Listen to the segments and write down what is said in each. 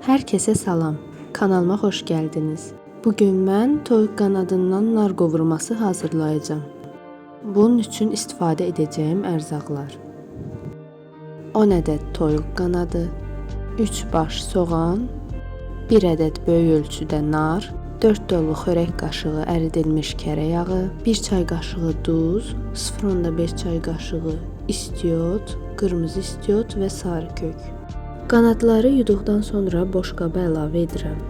Herkese salam. Kanalıma hoş geldiniz. Bugün mən toyuq qanadından nar qovurması hazırlayacağım. Bunun üçün istifadə edəcəyim ərzaqlar. 10 ədəd toyuq qanadı, 3 baş soğan, 1 ədəd böyük ölçüdə nar, 4 dolu xörək qaşığı əridilmiş kərə yağı, 1 çay qaşığı duz, 0.5 çay qaşığı istiot, qırmızı istiot və sarı kök. Qanadları yuduqdan sonra boşqaba əlavə edirəm.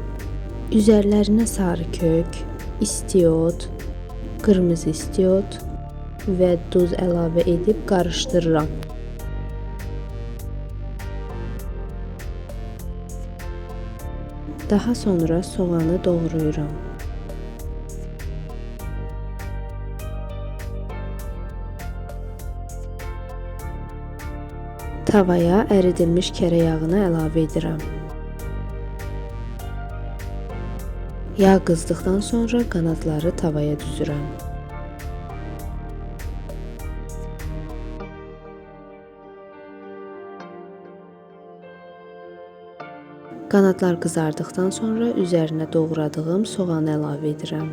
Üzərlərinə sarı kök, istiot, qırmızı istiot və duz əlavə edib qarışdırıram. Daha sonra soğanı doğrayıram. Tavaya əridilmiş kərə yağını əlavə edirəm. Yağ qızdıqdan sonra qanadları tavaya düzürəm. Qanadlar qızardıqdan sonra üzərinə doğradığım soğanı əlavə edirəm.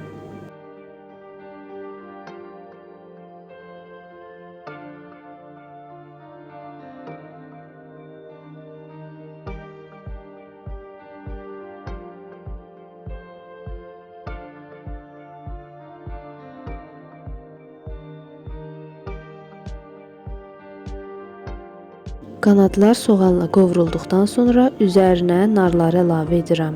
Qanadlar soğanla qovrulduqdan sonra üzərinə narları əlavə edirəm.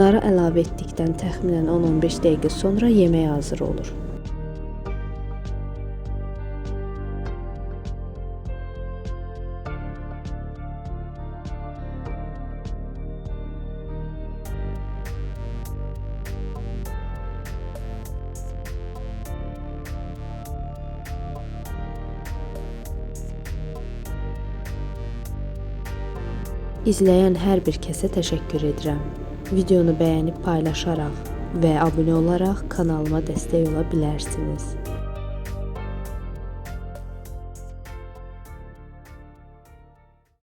Narı əlavə etdikdən təxminən 10-15 dəqiqə sonra yemək hazır olur. İzləyən hər bir kəsə təşəkkür edirəm. Videonu bəyənib paylaşaraq və abunə olaraq kanalıma dəstək ola bilərsiniz.